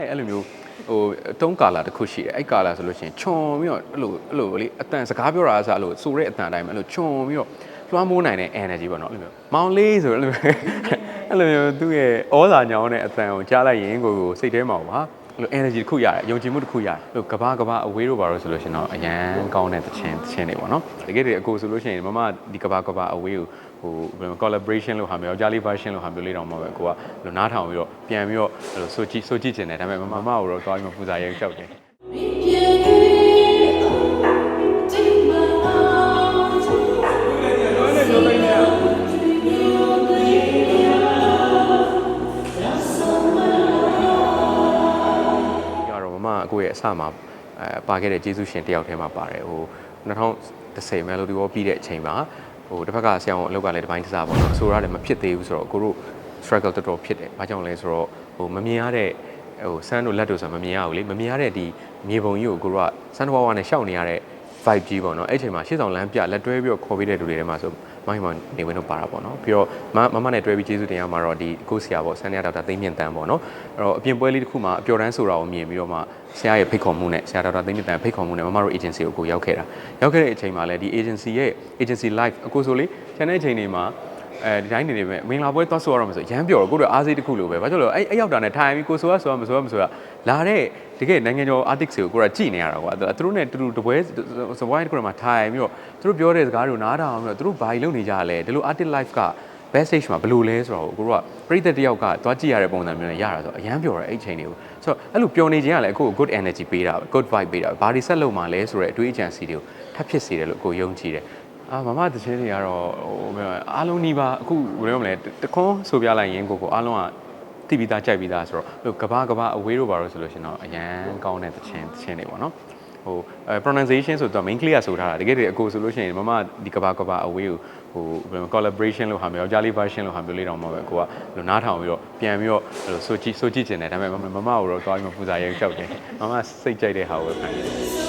ရဲ့အဲ့လိုမျိုးဟိုတုံးကာလာတစ်ခုရှိတယ်အဲ့ကာလာဆိုလို့ရှိရင်ခြုံပြီးတော့အဲ့လိုအဲ့လိုလေအတန်စကားပြောတာအစားအဲ့လိုဆိုတဲ့အတန်တိုင်းပဲအဲ့လိုခြုံပြီးတော့လွှမ်းမိုးနိုင်တဲ့ energy ပေါ့နော်အဲ့လိုမျိုးမောင်လေးဆိုအဲ့လိုမျိုးအဲ့လိုမျိုးသူ့ရဲ့ဩဇာညောင်းတဲ့အတန်ကိုကြားလိုက်ရင်ကိုယ်ကိုစိတ်ထဲမှာပါအဲ့လို energy တစ်ခုရတယ်ယုံကြည်မှုတစ်ခုရတယ်အဲ့လိုကဘာကဘာအဝေးတို့ပါလို့ဆိုလို့ရှိရင်တော့အရန်ကောင်းတဲ့တခြင်းတခြင်းတွေပေါ့နော်တကယ်တည်းအကိုဆိုလို့ရှိရင်မမဒီကဘာကဘာအဝေးကို ဟိုဘယ်လို collaboration လို့ဟာမျိုးကြားလေး version လို့ဟာမျိုးလေးတောင်မှပဲကိုကဘယ်လိုနားထောင်ပြီးတော့ပြန်ပြီးတော့ဘယ်လိုဆိုကြည့်ဆိုကြည့်ကျင်တယ်ဒါပေမဲ့မမကိုတော့တွားပြီးမှပူဇာရဲကြောက်တယ်ဒီကတော့မမအကိုရဲ့အစမှာအဲပါခဲ့တဲ့ကျေးဇူးရှင်တယောက်ထဲမှာပါတယ်ဟို2010 Melody War ပြီးတဲ့အချိန်မှာ ဟိုတစ်ဖက်ကဆရာအောင်အလုပ်ကလည်းတစ်ပိုင်းတစ်စားပေါ့နော်ဆိုရတယ်မဖြစ်သေးဘူးဆိုတော့ကိုတို့ struggle တော်တော်ဖြစ်တယ်။ဘာကြောင့်လဲဆိုတော့ဟိုမမြင်ရတဲ့ဟိုဆန်းတို့လက်တို့ဆိုမမြင်ရဘူးလေမမြင်ရတဲ့ဒီမြေပုံကြီးကိုကိုတို့ကဆန်းတော်ဝါနဲ့ရှောက်နေရတဲ့ vibe ကြီးပေါ့နော်အဲ့အချိန်မှာရှေ့ဆောင်လမ်းပြလက်တွဲပြီးတော့ခေါ်ပေးတဲ့လူတွေထဲမှာဆိုမိုင်းမနေဝင်တော့ပါတာပေါ့နော်ပြီးတော့မမမနဲ့တွဲပြီးကျေးဇူးတင်ရမှာတော့ဒီကိုဆရာပေါ့ဆန်းရဒေါက်တာသိမ့်မြင့်တန်းပေါ့နော်အဲ့တော့အပြင်ပွဲလေးတစ်ခုမှာအပျော်တန်းဆိုတာကိုမြင်ပြီးတော့မှဆရာရဲ့ဖိတ်ခေါ်မှုနဲ့ဆရာဒေါက်တာသိမ့်မြင့်တန်းဖိတ်ခေါ်မှုနဲ့မမတို့ agency ကိုကိုရောက်ခဲ့တာရောက်ခဲ့တဲ့အချိန်မှာလည်းဒီ agency ရဲ့ agency live အခုဆိုလေခြံတဲ့အချိန်တွေမှာ အဲဒီတိုင်းနေနေပဲမင်္ဂလာပွဲသွားဆိုရအောင်ဆိုရမ်းပြောတော့ကိုတို့အားစိတ်တစ်ခုလိုပဲဘာကြောင့်လဲအဲ့အဲ့ရောက်တာနဲ့ထိုင်ပြီးကိုဆိုရဆိုရမဆိုရမဆိုရလာတဲ့တကယ်နိုင်ငံကျော် artist တွေကိုကိုကကြည်နေရတာကွာသူတို့နဲ့တူတူတပွဲစပွဲတစ်ခုမှာထိုင်ပြီးတော့သူတို့ပြောတဲ့စကားတွေကိုနားထောင်ပြီးတော့သူတို့ဘာကြီးလုပ်နေကြလဲဒီလို artist life က best stage မှာဘယ်လိုလဲဆိုတော့ကိုတို့ကပရိသတ်တယောက်ကသွားကြည့်ရတဲ့ပုံစံမျိုးနဲ့ရတာဆိုတော့အရန်ပြောတယ်အဲ့ချိန်တွေကိုဆိုတော့အဲ့လိုပျော်နေခြင်းကလည်းအခု good energy ပေးတာပဲ good vibe ပေးတာပဲဘာတွေဆက်လုပ်မှလဲဆိုတော့အတွေးအကြံစီတွေကိုထပ်ဖြစ်စေတယ်လို့ကိုယုံကြည်တယ် အာမမတခြင်းတွေကတော့ဟိုအားလုံးနှီးပါအခုဘယ်လိုမလဲတခွန်းဆိုပြလိုက်ရင်ကိုကိုအားလုံးကတိပြီးသားကြိုက်ပြီးသားဆိုတော့ဟိုကဘာကဘာအဝေးတို့ပါလို့ဆိုလို့ရှင်တော့အရန်ကောင်းတဲ့တခြင်းတခြင်းတွေပေါ့နော်ဟိုအဲ pronunciation ဆိုတော့ main clear ဆိုထားတာတကယ်တည်းအကိုဆိုလို့ရှိရင်မမဒီကဘာကဘာအဝေးကိုဟိုဘယ်လို collaboration လို့ဟာမျိုးကြားလေး version လို့ဟာမျိုးလေးတောင်မှပဲကိုကဘယ်လိုနားထောင်ပြီးတော့ပြန်ပြီးတော့ဘယ်လိုဆိုကြည့်ဆိုကြည့်ကျင်တယ်ဒါပေမဲ့မမကိုတော့တွားပြီးမှပူဇာရဲကြောက်တယ်မမစိတ်ကြိုက်တဲ့ဟာကိုပဲဖန်တယ်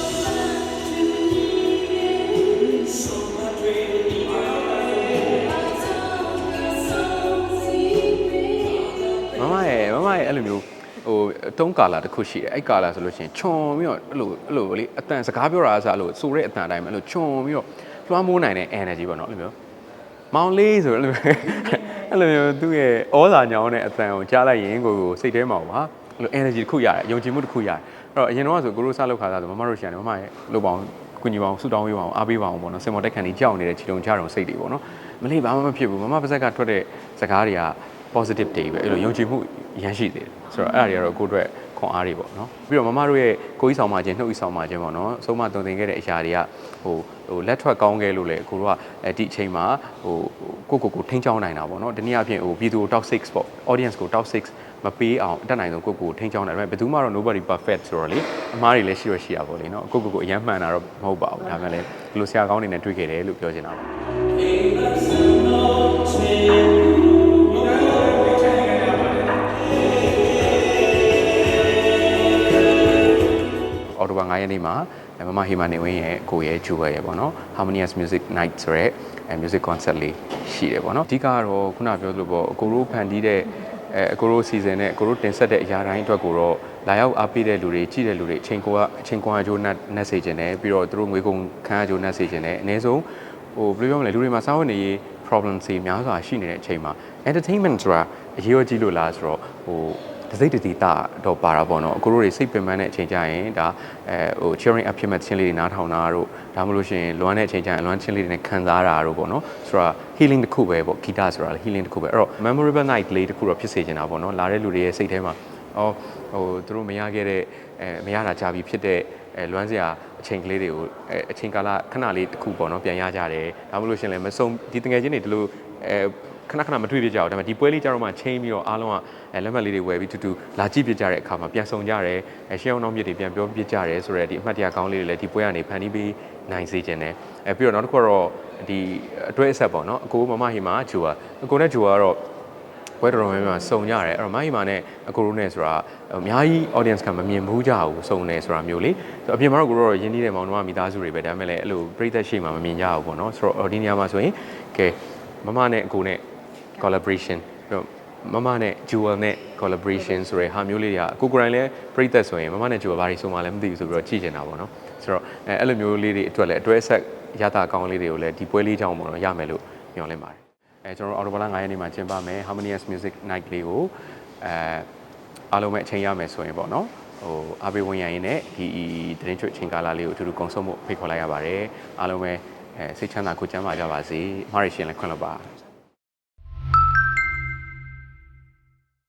တုံးကာလာတစ်ခုရှိတယ်အဲ့ကာလာဆိုလို့ရှိရင်ခြုံပြီးတော့အဲ့လိုအဲ့လိုလေအတန်စကားပြောတာအစားအဲ့လိုဆိုတဲ့အတန်တိုင်းပဲအဲ့လိုခြုံပြီးတော့လွှမ်းမိုးနိုင်တဲ့ energy ပေါ့နော်အဲ့လိုမျိုးမောင်လေးဆိုအဲ့လိုမျိုးအဲ့လိုမျိုးသူ့ရဲ့ဩဇာညောင်းတဲ့အတန်ကိုကြားလိုက်ရင်ကိုယ်ကိုစိတ်ထဲမှာပါအဲ့လို energy တစ်ခုရတယ်ယုံကြည်မှုတစ်ခုရတယ်အဲ့တော့အရင်တော့ဆိုကိုရိုးစားလောက်ခါစားဆိုမမတို့ရှိရတယ်မမရဲ့လို့ပေါင်းကုညီပေါင်းဆူတောင်းပေးပါအောင်အားပေးပါအောင်ပေါ့နော်စင်မော်တက်ခန်ကြီးကြောက်နေတဲ့ခြေတုံချတော်စိတ်တွေပေါ့နော်မလေးဘာမှမဖြစ်ဘူးမမပါဇက်ကထွက်တဲ့စကားတွေက positive တွေပဲအဲ့လိုယုံကြည်မှု ရမ်းရှိသေးတယ်ဆိုတော့အဲ့ဒါတွေကတော့ကိုယ့်အတွက်ခွန်အားတွေပေါ့နော်ပြီးတော့မမတို့ရဲ့ကိုကြီးဆောင်မှခြင်းနှုတ်ကြီးဆောင်မှခြင်းပေါ့နော်အဆုံးမတုံသင်ခဲ့တဲ့အရာတွေကဟိုဟိုလက်ထွက်ကောင်းခဲ့လို့လေကိုတို့ကအဲဒီအချိန်မှာဟိုကိုကိုကိုထိန်းချောင်းနိုင်တာပေါ့နော်ဒီနေ့အပြင်ဟိုပြည်သူ top 6ပေါ့ audience ကို top 6မပေးအောင်အတက်နိုင်ဆုံးကိုကိုထိန်းချောင်းနိုင်တယ်ဒါပေမဲ့ဘယ်သူမှတော့ nobody perfect ဆိုတော့လေအမားတွေလည်းရှိရရှိရပါလေနော်ကိုကိုကိုအရန်မှန်တာတော့မဟုတ်ပါဘူးဒါပေမဲ့လည်းဒီလိုဆရာကောင်းနေနဲ့တွေ့ခဲ့တယ်လို့ပြောချင်တာပါ အော်တိုဘာ9ရက်နေ့မှာမမဟီမာနေဝင်းရဲ့ကိုရဲ့ဂျူဝဲရဲ့ပေါ့နော် Harmonious Music Night ဆိုရဲ music concert လေးရှိတယ်ပေါ့နော်အဓိကကတော့ခုနပြောသလိုပေါ့အကိုတို့ဖန်တီးတဲ့အဲအကိုတို့စီစဉ်တဲ့အကိုတို့တင်ဆက်တဲ့အရာတိုင်းအတွက်ကိုတော့လာရောက်အားပေးတဲ့လူတွေကြည့်တဲ့လူတွေအချိန်ကအချိန်ကွန်အကျိုးနဲ့နှက်စေခြင်းတယ်ပြီးတော့သူတို့ငွေကုန်ခန်းအကျိုးနှက်စေခြင်းတယ်အနည်းဆုံးဟိုဘယ်လိုပြောမလဲလူတွေမှာစားဝတ်နေရေး problem တွေများစွာရှိနေတဲ့အချိန်မှာ entertainment ဆိုတာအရေးကြီးလို့လားဆိုတော့ဟို တစိတ်တတိတာတော့ပါတာပေါ့နော်အခုတို့တွေစိတ်ပင်ပန်းတဲ့အချိန်ကျရင်ဒါအဲဟို cheering up ဖြစ်မဲ့ချင်းလေးတွေနားထောင်တာတို့ဒါမှမဟုတ်ရှင်လွမ်းတဲ့အချိန်ကျရင်လွမ်းချင်းလေးတွေနဲ့ခံစားတာတို့ပေါ့နော်ဆိုတော့ healing တစ်ခုပဲပေါ့ဂီတဆိုတာလေ healing တစ်ခုပဲအဲ့တော့ memorable night လေးတစ်ခုတော့ဖြစ်စေချင်တာပေါ့နော်လာတဲ့လူတွေရဲ့စိတ်ထဲမှာအော်ဟိုသူတို့မရခဲ့တဲ့အဲမရတာကြာပြီဖြစ်တဲ့အဲလွမ်းစရာအချိန်ကလေးတွေကိုအဲအချိန်ကာလခဏလေးတစ်ခုပေါ့နော်ပြန်ရကြတယ်ဒါမှမဟုတ်ရှင်လည်းမဆုံးဒီတငယ်ချင်းတွေဒီလိုအဲ ခဏခဏမတွေ့ပြကြဘူးဒါပေမဲ့ဒီပွဲလေးကြတော့မှချိန်ပြီးတော့အားလုံးကအဲလက်မှတ်လေးတွေဝယ်ပြီးတူတူလာကြည့်ပြကြတဲ့အခါမှာပြန်ဆောင်ကြတယ်အဲရှင်းအောင်နောက်မြစ်တွေပြန်ပြောပြကြတယ်ဆိုတော့ဒီအမှတ်တရကောင်းလေးတွေလည်းဒီပွဲကနေဖန်တီးပေးနိုင်စေခြင်းတယ်အဲပြီးတော့နောက်တစ်ခုကတော့ဒီအတွဲအဆက်ပေါ့နော်အကိုမမဟီမာဂျူအာအကိုနဲ့ဂျူအာကတော့ပွဲတော်တော်များများစုံကြတယ်အဲ့တော့မဟီမာနဲ့အကိုရိုနဲ့ဆိုတာအများကြီး audience ကမမြင်ဘူးကြဘူးစုံတယ်ဆိုတာမျိုးလေဆိုတော့အပြင်မှာတော့ကိုရိုတော့ရင်းနှီးတဲ့မောင်နှမမိသားစုတွေပဲဒါပေမဲ့လည်းအဲ့လိုပြိသက်ရှိမှမမြင်ကြဘူးပေါ့နော်ဆိုတော့ဒီနေရာမှာဆိုရင်ကဲမမနဲ့အကိုနဲ့ collaboration ပြီးတော့မမနဲ့ Jewel နဲ့ collaboration ဆိုတဲ့ဟာမျိုးလေးတွေကကိုကိုယ်တိုင်လည်းပြိသက်ဆိုရင်မမနဲ့ Jewel ဘာတွေဆိုမှလည်းမသိဘူးဆိုပြီးတော့ကြည့်နေတာပေါ့နော်ဆိုတော့အဲအဲ့လိုမျိုးလေးတွေအတွက်လည်းအတွဲဆက်ရတာကောင်းလေးတွေကိုလည်းဒီပွဲလေးကြောင်းပေါ့နော်ရမယ်လို့ညွှန်လင့်ပါတယ်အဲကျွန်တော်တို့အော်တိုဘလာ9ရက်နေ့မှာကျင်းပမယ် Harmonious Music Night လေးကိုအဲအားလုံးပဲအချိန်ရမယ်ဆိုရင်ပေါ့နော်ဟိုအားပေးဝင်ရရင်လည်းဒီသတင်းချွတ်ချိန်ကာလလေးကိုအထူးထူးကုံဆုံးမှုဖိတ်ခေါ်လိုက်ရပါတယ်အားလုံးပဲအဲစိတ်ချမ်းသာကိုယ်ကျန်းမာကြပါစေအမှားရရှင်လည်းခွင့်လွှတ်ပါ